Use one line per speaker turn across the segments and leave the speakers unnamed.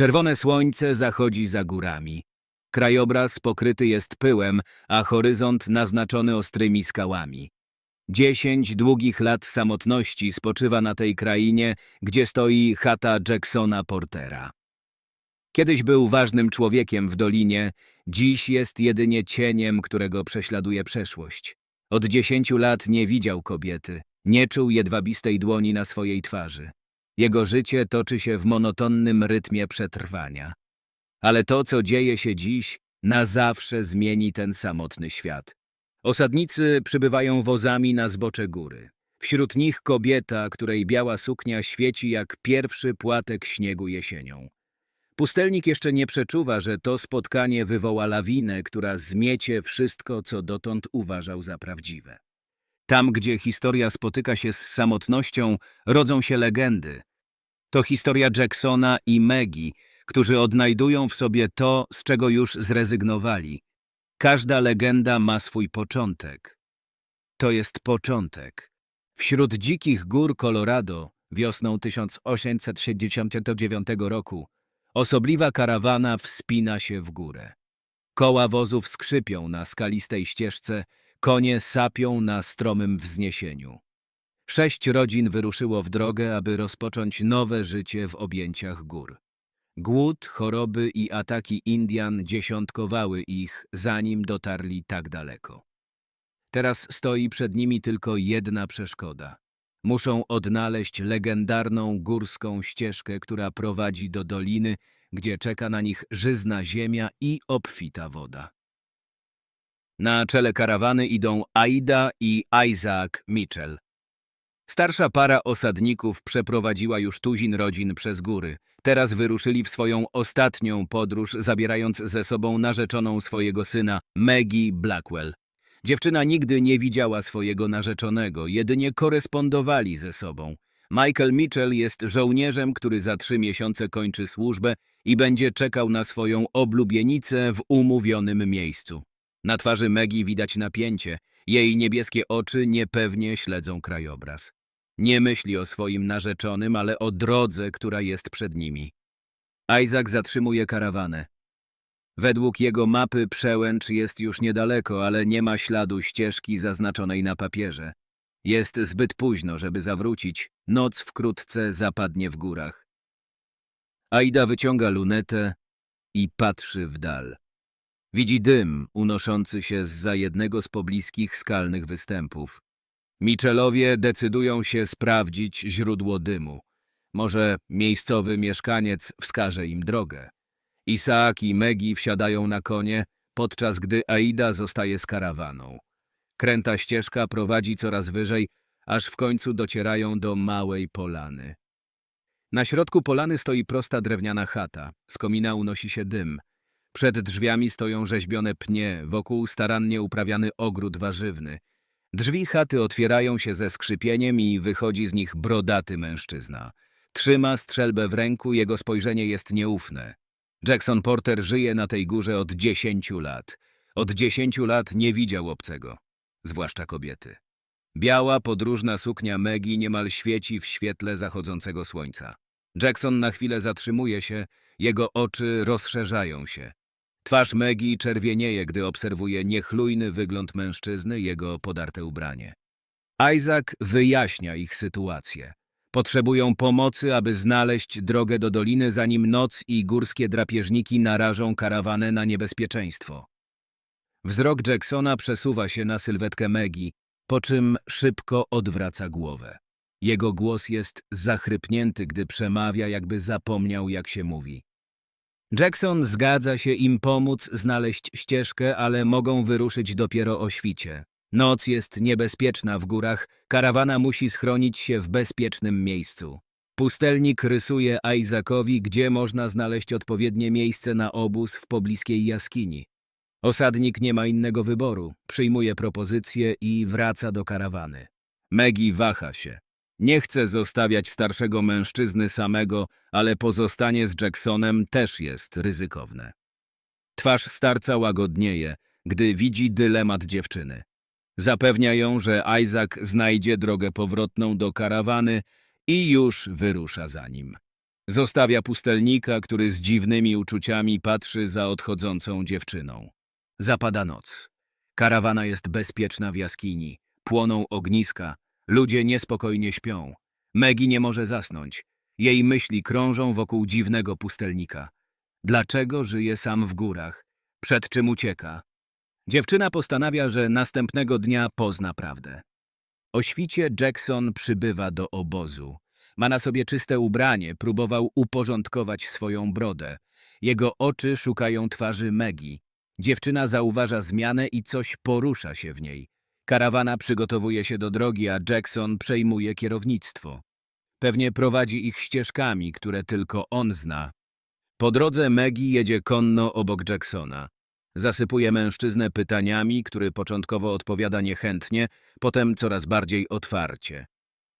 Czerwone słońce zachodzi za górami. Krajobraz pokryty jest pyłem, a horyzont naznaczony ostrymi skałami. Dziesięć długich lat samotności spoczywa na tej krainie, gdzie stoi chata Jacksona Portera. Kiedyś był ważnym człowiekiem w dolinie, dziś jest jedynie cieniem, którego prześladuje przeszłość. Od dziesięciu lat nie widział kobiety, nie czuł jedwabistej dłoni na swojej twarzy. Jego życie toczy się w monotonnym rytmie przetrwania. Ale to, co dzieje się dziś, na zawsze zmieni ten samotny świat. Osadnicy przybywają wozami na zbocze góry. Wśród nich kobieta, której biała suknia świeci jak pierwszy płatek śniegu jesienią. Pustelnik jeszcze nie przeczuwa, że to spotkanie wywoła lawinę, która zmiecie wszystko, co dotąd uważał za prawdziwe. Tam, gdzie historia spotyka się z samotnością, rodzą się legendy. To historia Jacksona i Maggie, którzy odnajdują w sobie to, z czego już zrezygnowali. Każda legenda ma swój początek. To jest początek. Wśród dzikich gór Colorado wiosną 1869 roku osobliwa karawana wspina się w górę. Koła wozów skrzypią na skalistej ścieżce, konie sapią na stromym wzniesieniu. Sześć rodzin wyruszyło w drogę, aby rozpocząć nowe życie w objęciach gór. Głód, choroby i ataki Indian dziesiątkowały ich, zanim dotarli tak daleko. Teraz stoi przed nimi tylko jedna przeszkoda. Muszą odnaleźć legendarną górską ścieżkę, która prowadzi do doliny, gdzie czeka na nich żyzna ziemia i obfita woda. Na czele karawany idą Aida i Isaac Mitchell. Starsza para osadników przeprowadziła już tuzin rodzin przez góry. Teraz wyruszyli w swoją ostatnią podróż, zabierając ze sobą narzeczoną swojego syna, Maggie Blackwell. Dziewczyna nigdy nie widziała swojego narzeczonego, jedynie korespondowali ze sobą. Michael Mitchell jest żołnierzem, który za trzy miesiące kończy służbę i będzie czekał na swoją oblubienicę w umówionym miejscu. Na twarzy Maggie widać napięcie, jej niebieskie oczy niepewnie śledzą krajobraz. Nie myśli o swoim narzeczonym, ale o drodze, która jest przed nimi. Isaac zatrzymuje karawanę. Według jego mapy przełęcz jest już niedaleko, ale nie ma śladu ścieżki zaznaczonej na papierze. Jest zbyt późno, żeby zawrócić. Noc wkrótce zapadnie w górach. Aida wyciąga lunetę i patrzy w dal. Widzi dym unoszący się zza jednego z pobliskich skalnych występów. Mitchellowie decydują się sprawdzić źródło dymu. Może miejscowy mieszkaniec wskaże im drogę. Isaak i Megi wsiadają na konie, podczas gdy Aida zostaje z karawaną. Kręta ścieżka prowadzi coraz wyżej, aż w końcu docierają do małej polany. Na środku polany stoi prosta drewniana chata. Z komina unosi się dym. Przed drzwiami stoją rzeźbione pnie, wokół starannie uprawiany ogród warzywny. Drzwi chaty otwierają się ze skrzypieniem i wychodzi z nich brodaty mężczyzna. Trzyma strzelbę w ręku, jego spojrzenie jest nieufne. Jackson Porter żyje na tej górze od dziesięciu lat. Od dziesięciu lat nie widział obcego, zwłaszcza kobiety. Biała, podróżna suknia Megi niemal świeci w świetle zachodzącego słońca. Jackson na chwilę zatrzymuje się, jego oczy rozszerzają się. Twarz Megi czerwienieje, gdy obserwuje niechlujny wygląd mężczyzny, jego podarte ubranie. Isaac wyjaśnia ich sytuację. Potrzebują pomocy, aby znaleźć drogę do doliny, zanim noc i górskie drapieżniki narażą karawanę na niebezpieczeństwo. Wzrok Jacksona przesuwa się na sylwetkę Megi, po czym szybko odwraca głowę. Jego głos jest zachrypnięty, gdy przemawia, jakby zapomniał, jak się mówi. Jackson zgadza się im pomóc znaleźć ścieżkę, ale mogą wyruszyć dopiero o świcie. Noc jest niebezpieczna w górach, karawana musi schronić się w bezpiecznym miejscu. Pustelnik rysuje Isaacowi, gdzie można znaleźć odpowiednie miejsce na obóz w pobliskiej jaskini. Osadnik nie ma innego wyboru, przyjmuje propozycję i wraca do karawany. Megi waha się. Nie chce zostawiać starszego mężczyzny samego, ale pozostanie z Jacksonem też jest ryzykowne. Twarz starca łagodnieje, gdy widzi dylemat dziewczyny. Zapewnia ją, że Isaac znajdzie drogę powrotną do karawany i już wyrusza za nim. Zostawia pustelnika, który z dziwnymi uczuciami patrzy za odchodzącą dziewczyną. Zapada noc. Karawana jest bezpieczna w jaskini. Płoną ogniska. Ludzie niespokojnie śpią. Megi nie może zasnąć. Jej myśli krążą wokół dziwnego pustelnika. Dlaczego żyje sam w górach? Przed czym ucieka? Dziewczyna postanawia, że następnego dnia pozna prawdę. O świcie Jackson przybywa do obozu. Ma na sobie czyste ubranie, próbował uporządkować swoją brodę. Jego oczy szukają twarzy Megi. Dziewczyna zauważa zmianę i coś porusza się w niej. Karawana przygotowuje się do drogi, a Jackson przejmuje kierownictwo. Pewnie prowadzi ich ścieżkami, które tylko on zna. Po drodze Megi jedzie konno obok Jacksona. Zasypuje mężczyznę pytaniami, który początkowo odpowiada niechętnie, potem coraz bardziej otwarcie.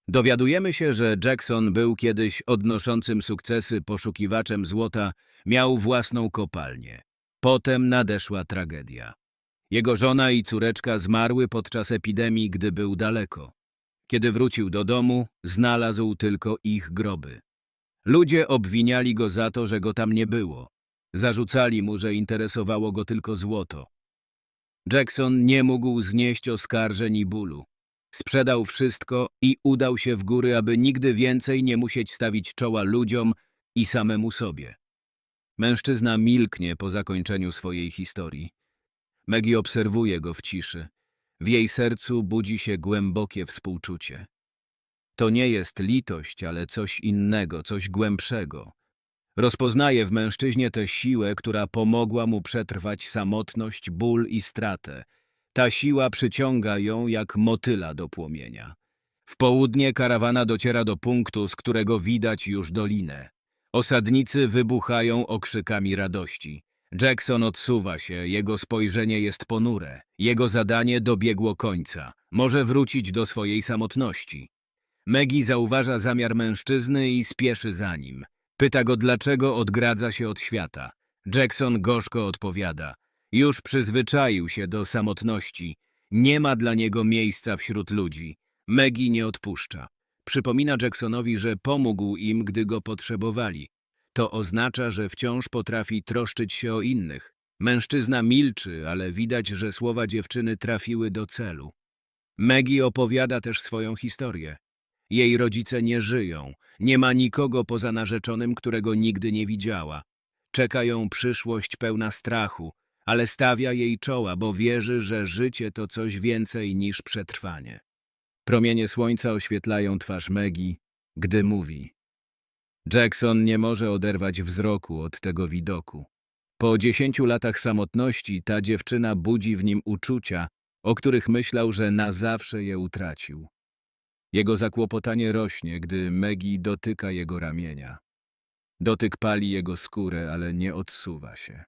Dowiadujemy się, że Jackson był kiedyś odnoszącym sukcesy poszukiwaczem złota, miał własną kopalnię. Potem nadeszła tragedia. Jego żona i córeczka zmarły podczas epidemii, gdy był daleko. Kiedy wrócił do domu, znalazł tylko ich groby. Ludzie obwiniali go za to, że go tam nie było. Zarzucali mu, że interesowało go tylko złoto. Jackson nie mógł znieść oskarżeń i bólu. Sprzedał wszystko i udał się w góry, aby nigdy więcej nie musieć stawić czoła ludziom i samemu sobie. Mężczyzna milknie po zakończeniu swojej historii. Maggie obserwuje go w ciszy. W jej sercu budzi się głębokie współczucie. To nie jest litość, ale coś innego, coś głębszego. Rozpoznaje w mężczyźnie tę siłę, która pomogła mu przetrwać samotność, ból i stratę. Ta siła przyciąga ją jak motyla do płomienia. W południe karawana dociera do punktu, z którego widać już dolinę. Osadnicy wybuchają okrzykami radości. Jackson odsuwa się, jego spojrzenie jest ponure. Jego zadanie dobiegło końca. Może wrócić do swojej samotności. Maggie zauważa zamiar mężczyzny i spieszy za nim. Pyta go, dlaczego odgradza się od świata. Jackson gorzko odpowiada. Już przyzwyczaił się do samotności. Nie ma dla niego miejsca wśród ludzi. Maggie nie odpuszcza. Przypomina Jacksonowi, że pomógł im, gdy go potrzebowali. To oznacza, że wciąż potrafi troszczyć się o innych. Mężczyzna milczy, ale widać, że słowa dziewczyny trafiły do celu. Maggie opowiada też swoją historię. Jej rodzice nie żyją, nie ma nikogo poza narzeczonym, którego nigdy nie widziała. Czeka ją przyszłość pełna strachu, ale stawia jej czoła, bo wierzy, że życie to coś więcej niż przetrwanie. Promienie słońca oświetlają twarz Megi, gdy mówi. Jackson nie może oderwać wzroku od tego widoku. Po dziesięciu latach samotności ta dziewczyna budzi w nim uczucia, o których myślał, że na zawsze je utracił. Jego zakłopotanie rośnie, gdy Megi dotyka jego ramienia. Dotyk pali jego skórę, ale nie odsuwa się.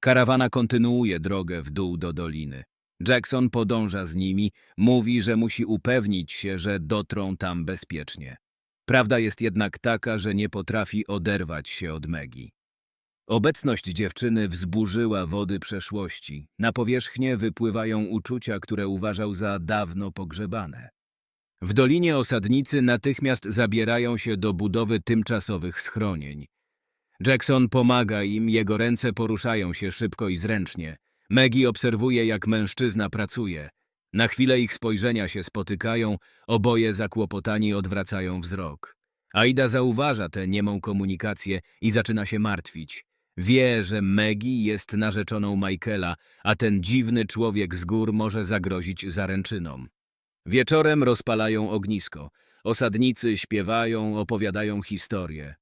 Karawana kontynuuje drogę w dół do doliny. Jackson podąża z nimi, mówi, że musi upewnić się, że dotrą tam bezpiecznie. Prawda jest jednak taka, że nie potrafi oderwać się od Megi. Obecność dziewczyny wzburzyła wody przeszłości. Na powierzchnię wypływają uczucia, które uważał za dawno pogrzebane. W dolinie osadnicy natychmiast zabierają się do budowy tymczasowych schronień. Jackson pomaga im, jego ręce poruszają się szybko i zręcznie. Maggie obserwuje, jak mężczyzna pracuje. Na chwilę ich spojrzenia się spotykają, oboje zakłopotani odwracają wzrok. Aida zauważa tę niemą komunikację i zaczyna się martwić. Wie, że Maggie jest narzeczoną Michaela, a ten dziwny człowiek z gór może zagrozić zaręczynom. Wieczorem rozpalają ognisko. Osadnicy śpiewają, opowiadają historie.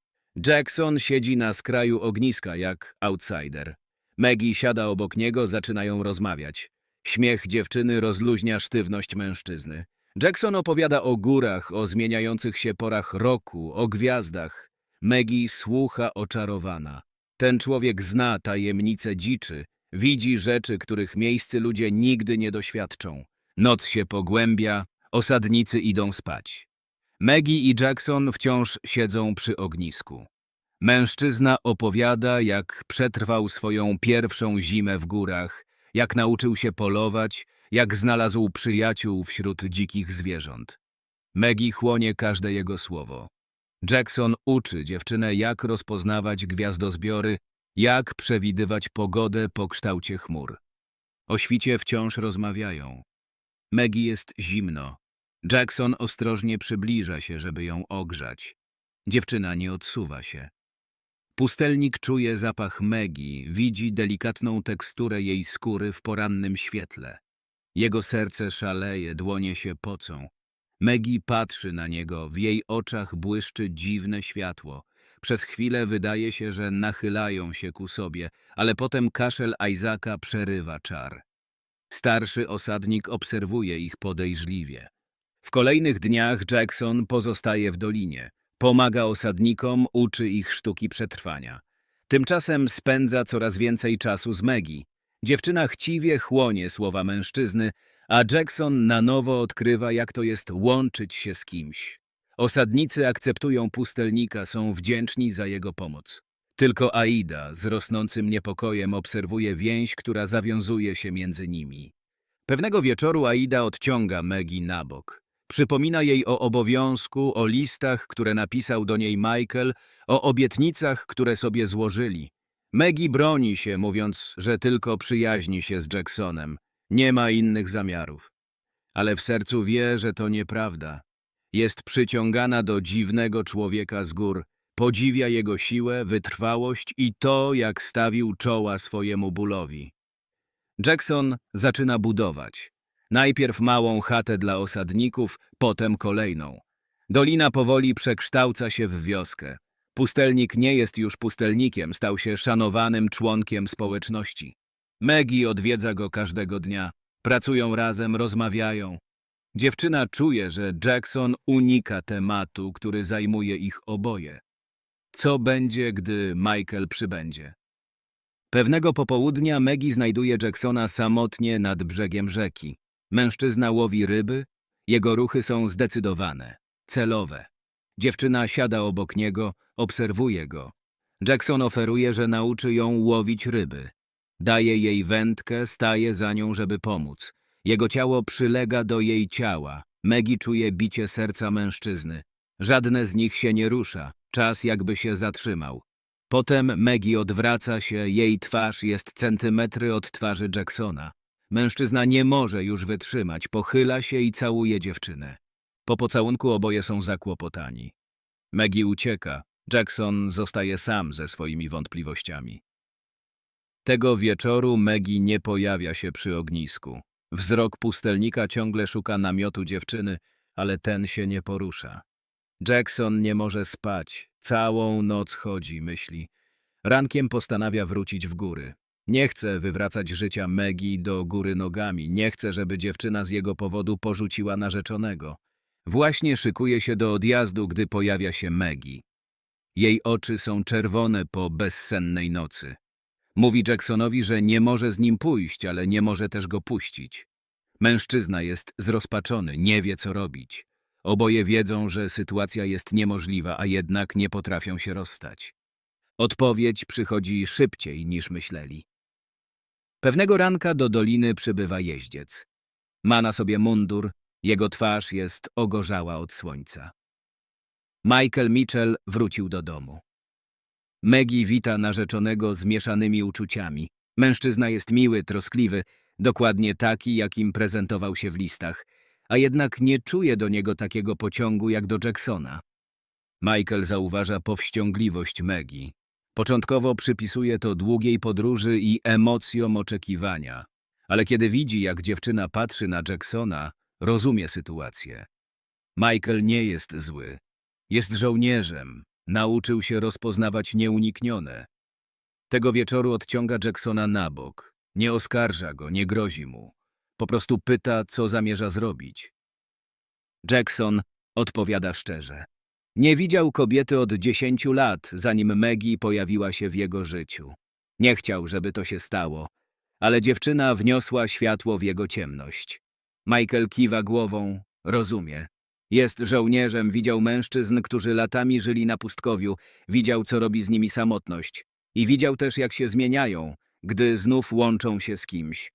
Jackson siedzi na skraju ogniska jak outsider. Maggie siada obok niego, zaczynają rozmawiać. Śmiech dziewczyny rozluźnia sztywność mężczyzny. Jackson opowiada o górach, o zmieniających się porach roku, o gwiazdach. Maggie słucha oczarowana. Ten człowiek zna tajemnice dziczy, widzi rzeczy, których miejscy ludzie nigdy nie doświadczą. Noc się pogłębia, osadnicy idą spać. Maggie i Jackson wciąż siedzą przy ognisku. Mężczyzna opowiada, jak przetrwał swoją pierwszą zimę w górach, jak nauczył się polować, jak znalazł przyjaciół wśród dzikich zwierząt. Maggie chłonie każde jego słowo. Jackson uczy dziewczynę, jak rozpoznawać gwiazdozbiory, jak przewidywać pogodę po kształcie chmur. O świcie wciąż rozmawiają. Maggie jest zimno. Jackson ostrożnie przybliża się, żeby ją ogrzać. Dziewczyna nie odsuwa się. Pustelnik czuje zapach Megi, widzi delikatną teksturę jej skóry w porannym świetle. Jego serce szaleje, dłonie się pocą. Megi patrzy na niego, w jej oczach błyszczy dziwne światło. Przez chwilę wydaje się, że nachylają się ku sobie, ale potem kaszel Isaaca przerywa czar. Starszy osadnik obserwuje ich podejrzliwie. W kolejnych dniach Jackson pozostaje w dolinie. Pomaga osadnikom, uczy ich sztuki przetrwania. Tymczasem spędza coraz więcej czasu z Megi. Dziewczyna chciwie chłonie słowa mężczyzny, a Jackson na nowo odkrywa, jak to jest łączyć się z kimś. Osadnicy akceptują pustelnika, są wdzięczni za jego pomoc. Tylko Aida z rosnącym niepokojem obserwuje więź, która zawiązuje się między nimi. Pewnego wieczoru Aida odciąga Megi na bok. Przypomina jej o obowiązku, o listach, które napisał do niej Michael, o obietnicach, które sobie złożyli. Megi broni się, mówiąc, że tylko przyjaźni się z Jacksonem. Nie ma innych zamiarów. Ale w sercu wie, że to nieprawda. Jest przyciągana do dziwnego człowieka z gór, podziwia jego siłę, wytrwałość i to, jak stawił czoła swojemu bólowi. Jackson zaczyna budować. Najpierw małą chatę dla osadników, potem kolejną. Dolina powoli przekształca się w wioskę. Pustelnik nie jest już pustelnikiem, stał się szanowanym członkiem społeczności. Maggie odwiedza go każdego dnia. Pracują razem, rozmawiają. Dziewczyna czuje, że Jackson unika tematu, który zajmuje ich oboje. Co będzie, gdy Michael przybędzie? Pewnego popołudnia Maggie znajduje Jacksona samotnie nad brzegiem rzeki. Mężczyzna łowi ryby, jego ruchy są zdecydowane, celowe. Dziewczyna siada obok niego, obserwuje go. Jackson oferuje, że nauczy ją łowić ryby. Daje jej wędkę, staje za nią, żeby pomóc. Jego ciało przylega do jej ciała. Maggie czuje bicie serca mężczyzny. Żadne z nich się nie rusza. Czas jakby się zatrzymał. Potem Maggie odwraca się, jej twarz jest centymetry od twarzy Jacksona. Mężczyzna nie może już wytrzymać, pochyla się i całuje dziewczynę. Po pocałunku oboje są zakłopotani. Maggie ucieka, Jackson zostaje sam ze swoimi wątpliwościami. Tego wieczoru Maggie nie pojawia się przy ognisku. Wzrok pustelnika ciągle szuka namiotu dziewczyny, ale ten się nie porusza. Jackson nie może spać, całą noc chodzi, myśli. Rankiem postanawia wrócić w góry. Nie chce wywracać życia Megi do góry nogami, nie chce, żeby dziewczyna z jego powodu porzuciła narzeczonego. Właśnie szykuje się do odjazdu, gdy pojawia się Megi. Jej oczy są czerwone po bezsennej nocy. Mówi Jacksonowi, że nie może z nim pójść, ale nie może też go puścić. Mężczyzna jest zrozpaczony, nie wie co robić. Oboje wiedzą, że sytuacja jest niemożliwa, a jednak nie potrafią się rozstać. Odpowiedź przychodzi szybciej niż myśleli. Pewnego ranka do doliny przybywa jeździec. Ma na sobie mundur, jego twarz jest ogorzała od słońca. Michael Mitchell wrócił do domu. Maggie wita narzeczonego z mieszanymi uczuciami. Mężczyzna jest miły, troskliwy, dokładnie taki, jakim prezentował się w listach, a jednak nie czuje do niego takiego pociągu jak do Jacksona. Michael zauważa powściągliwość Maggie. Początkowo przypisuje to długiej podróży i emocjom oczekiwania, ale kiedy widzi, jak dziewczyna patrzy na Jacksona, rozumie sytuację. Michael nie jest zły. Jest żołnierzem. Nauczył się rozpoznawać nieuniknione. Tego wieczoru odciąga Jacksona na bok. Nie oskarża go, nie grozi mu. Po prostu pyta, co zamierza zrobić. Jackson odpowiada szczerze. Nie widział kobiety od dziesięciu lat, zanim Maggie pojawiła się w jego życiu. Nie chciał, żeby to się stało, ale dziewczyna wniosła światło w jego ciemność. Michael kiwa głową, rozumie. Jest żołnierzem, widział mężczyzn, którzy latami żyli na pustkowiu, widział, co robi z nimi samotność. I widział też, jak się zmieniają, gdy znów łączą się z kimś.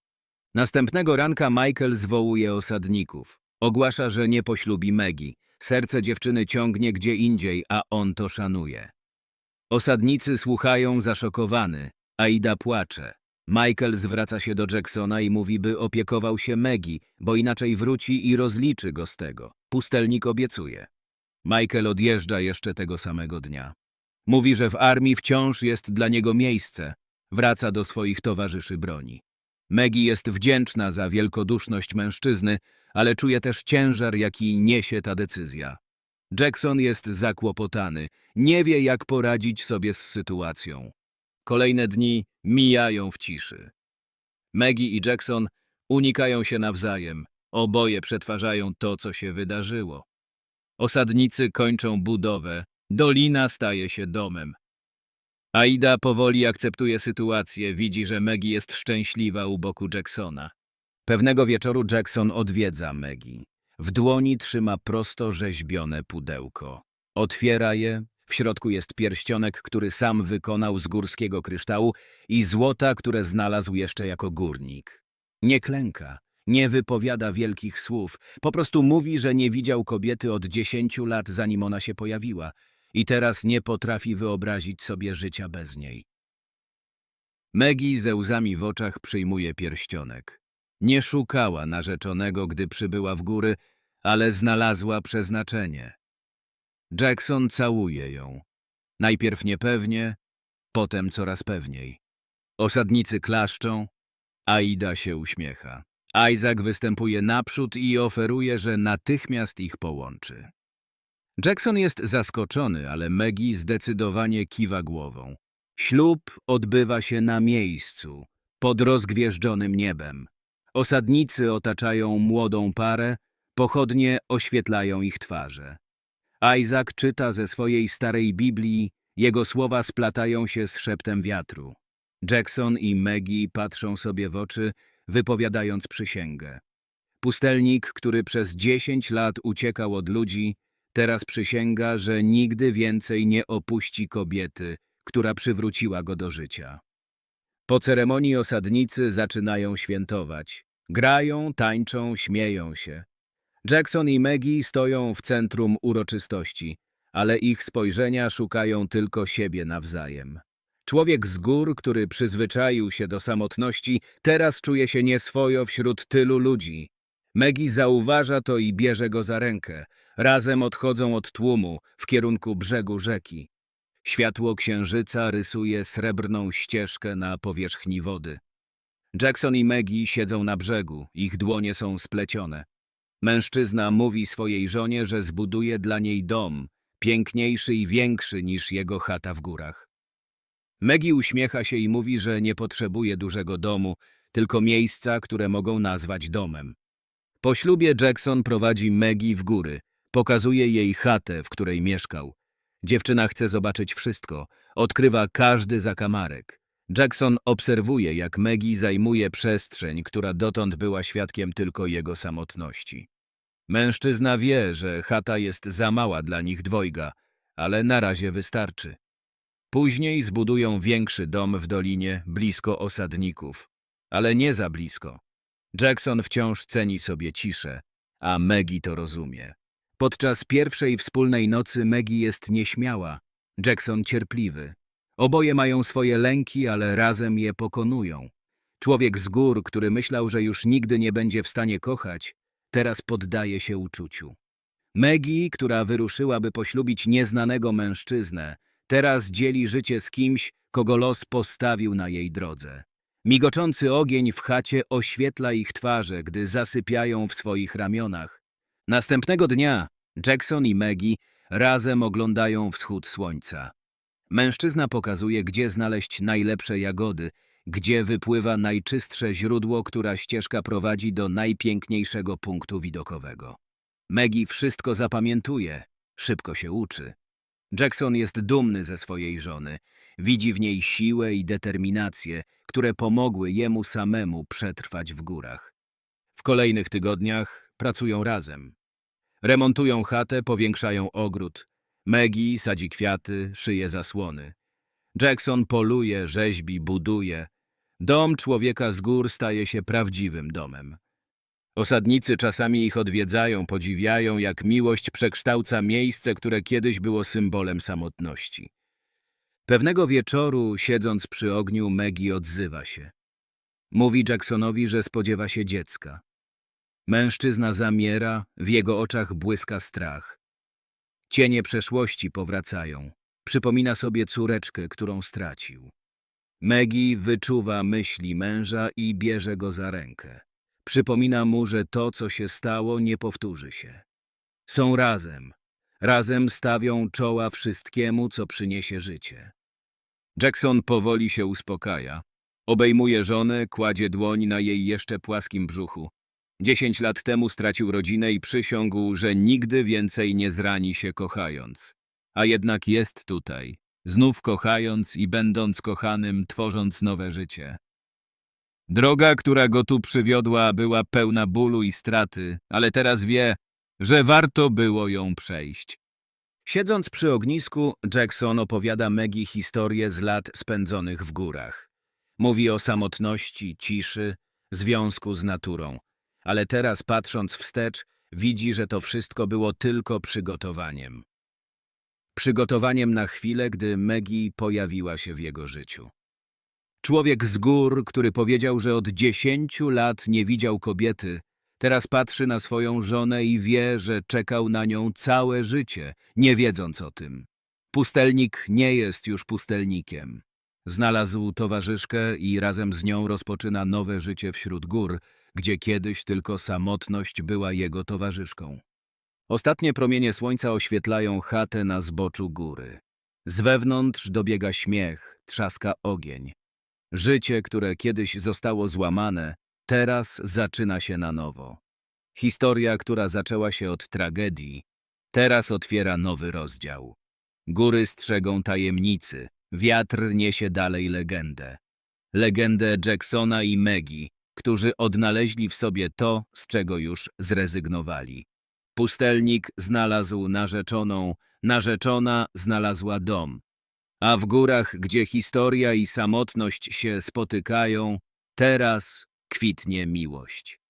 Następnego ranka Michael zwołuje osadników. Ogłasza, że nie poślubi Megi. Serce dziewczyny ciągnie gdzie indziej, a on to szanuje. Osadnicy słuchają zaszokowany. Aida płacze. Michael zwraca się do Jacksona i mówi, by opiekował się Maggie, bo inaczej wróci i rozliczy go z tego. Pustelnik obiecuje. Michael odjeżdża jeszcze tego samego dnia. Mówi, że w armii wciąż jest dla niego miejsce. Wraca do swoich towarzyszy broni. Maggie jest wdzięczna za wielkoduszność mężczyzny, ale czuje też ciężar, jaki niesie ta decyzja. Jackson jest zakłopotany, nie wie jak poradzić sobie z sytuacją. Kolejne dni mijają w ciszy. Maggie i Jackson unikają się nawzajem, oboje przetwarzają to, co się wydarzyło. Osadnicy kończą budowę, dolina staje się domem. Aida powoli akceptuje sytuację, widzi, że Maggie jest szczęśliwa u boku Jacksona. Pewnego wieczoru Jackson odwiedza Maggie. W dłoni trzyma prosto rzeźbione pudełko. Otwiera je, w środku jest pierścionek, który sam wykonał z górskiego kryształu i złota, które znalazł jeszcze jako górnik. Nie klęka, nie wypowiada wielkich słów, po prostu mówi, że nie widział kobiety od dziesięciu lat, zanim ona się pojawiła i teraz nie potrafi wyobrazić sobie życia bez niej. Maggie ze łzami w oczach przyjmuje pierścionek. Nie szukała narzeczonego, gdy przybyła w góry, ale znalazła przeznaczenie. Jackson całuje ją. Najpierw niepewnie, potem coraz pewniej. Osadnicy klaszczą, Aida się uśmiecha. Isaac występuje naprzód i oferuje, że natychmiast ich połączy. Jackson jest zaskoczony, ale Maggie zdecydowanie kiwa głową. Ślub odbywa się na miejscu, pod rozgwieżdżonym niebem. Osadnicy otaczają młodą parę, pochodnie oświetlają ich twarze. Isaac czyta ze swojej starej Biblii, jego słowa splatają się z szeptem wiatru. Jackson i Maggie patrzą sobie w oczy, wypowiadając przysięgę. Pustelnik, który przez dziesięć lat uciekał od ludzi, teraz przysięga, że nigdy więcej nie opuści kobiety, która przywróciła go do życia. Po ceremonii osadnicy zaczynają świętować. Grają, tańczą, śmieją się. Jackson i Maggie stoją w centrum uroczystości, ale ich spojrzenia szukają tylko siebie nawzajem. Człowiek z gór, który przyzwyczaił się do samotności, teraz czuje się nieswojo wśród tylu ludzi. Maggie zauważa to i bierze go za rękę. Razem odchodzą od tłumu w kierunku brzegu rzeki. Światło księżyca rysuje srebrną ścieżkę na powierzchni wody. Jackson i Maggie siedzą na brzegu, ich dłonie są splecione. Mężczyzna mówi swojej żonie, że zbuduje dla niej dom, piękniejszy i większy niż jego chata w górach. Maggie uśmiecha się i mówi, że nie potrzebuje dużego domu, tylko miejsca, które mogą nazwać domem. Po ślubie Jackson prowadzi Maggie w góry, pokazuje jej chatę, w której mieszkał. Dziewczyna chce zobaczyć wszystko, odkrywa każdy zakamarek. Jackson obserwuje, jak Maggie zajmuje przestrzeń, która dotąd była świadkiem tylko jego samotności. Mężczyzna wie, że chata jest za mała dla nich dwojga, ale na razie wystarczy. Później zbudują większy dom w dolinie, blisko osadników, ale nie za blisko. Jackson wciąż ceni sobie ciszę, a Maggie to rozumie. Podczas pierwszej wspólnej nocy Maggie jest nieśmiała, Jackson cierpliwy. Oboje mają swoje lęki, ale razem je pokonują. Człowiek z gór, który myślał, że już nigdy nie będzie w stanie kochać, teraz poddaje się uczuciu. Maggie, która wyruszyła, by poślubić nieznanego mężczyznę, teraz dzieli życie z kimś, kogo los postawił na jej drodze. Migoczący ogień w chacie oświetla ich twarze, gdy zasypiają w swoich ramionach. Następnego dnia Jackson i Maggie razem oglądają wschód słońca. Mężczyzna pokazuje, gdzie znaleźć najlepsze jagody, gdzie wypływa najczystsze źródło, która ścieżka prowadzi do najpiękniejszego punktu widokowego. Maggie wszystko zapamiętuje, szybko się uczy. Jackson jest dumny ze swojej żony, widzi w niej siłę i determinację, które pomogły jemu samemu przetrwać w górach. Kolejnych tygodniach pracują razem. Remontują chatę, powiększają ogród. Maggie sadzi kwiaty, szyje zasłony. Jackson poluje, rzeźbi, buduje. Dom człowieka z gór staje się prawdziwym domem. Osadnicy czasami ich odwiedzają, podziwiają, jak miłość przekształca miejsce, które kiedyś było symbolem samotności. Pewnego wieczoru, siedząc przy ogniu, Maggie odzywa się. Mówi Jacksonowi, że spodziewa się dziecka. Mężczyzna zamiera, w jego oczach błyska strach. Cienie przeszłości powracają. Przypomina sobie córeczkę, którą stracił. Maggie wyczuwa myśli męża i bierze go za rękę. Przypomina mu, że to, co się stało, nie powtórzy się. Są razem. Razem stawią czoła wszystkiemu, co przyniesie życie. Jackson powoli się uspokaja. Obejmuje żonę, kładzie dłoń na jej jeszcze płaskim brzuchu. Dziesięć lat temu stracił rodzinę i przysiągł, że nigdy więcej nie zrani się kochając. A jednak jest tutaj, znów kochając i będąc kochanym, tworząc nowe życie. Droga, która go tu przywiodła, była pełna bólu i straty, ale teraz wie, że warto było ją przejść. Siedząc przy ognisku, Jackson opowiada Maggie historię z lat spędzonych w górach. Mówi o samotności, ciszy, związku z naturą. Ale teraz, patrząc wstecz, widzi, że to wszystko było tylko przygotowaniem. Przygotowaniem na chwilę, gdy Maggie pojawiła się w jego życiu. Człowiek z gór, który powiedział, że od dziesięciu lat nie widział kobiety, teraz patrzy na swoją żonę i wie, że czekał na nią całe życie, nie wiedząc o tym. Pustelnik nie jest już pustelnikiem. Znalazł towarzyszkę i razem z nią rozpoczyna nowe życie wśród gór, gdzie kiedyś tylko samotność była jego towarzyszką. Ostatnie promienie słońca oświetlają chatę na zboczu góry. Z wewnątrz dobiega śmiech, trzaska ogień. Życie, które kiedyś zostało złamane, teraz zaczyna się na nowo. Historia, która zaczęła się od tragedii, teraz otwiera nowy rozdział. Góry strzegą tajemnicy, wiatr niesie dalej legendę. Legendę Jacksona i Maggie, którzy odnaleźli w sobie to, z czego już zrezygnowali. Pustelnik znalazł narzeczoną, narzeczona znalazła dom. A w górach, gdzie historia i samotność się spotykają, teraz kwitnie miłość.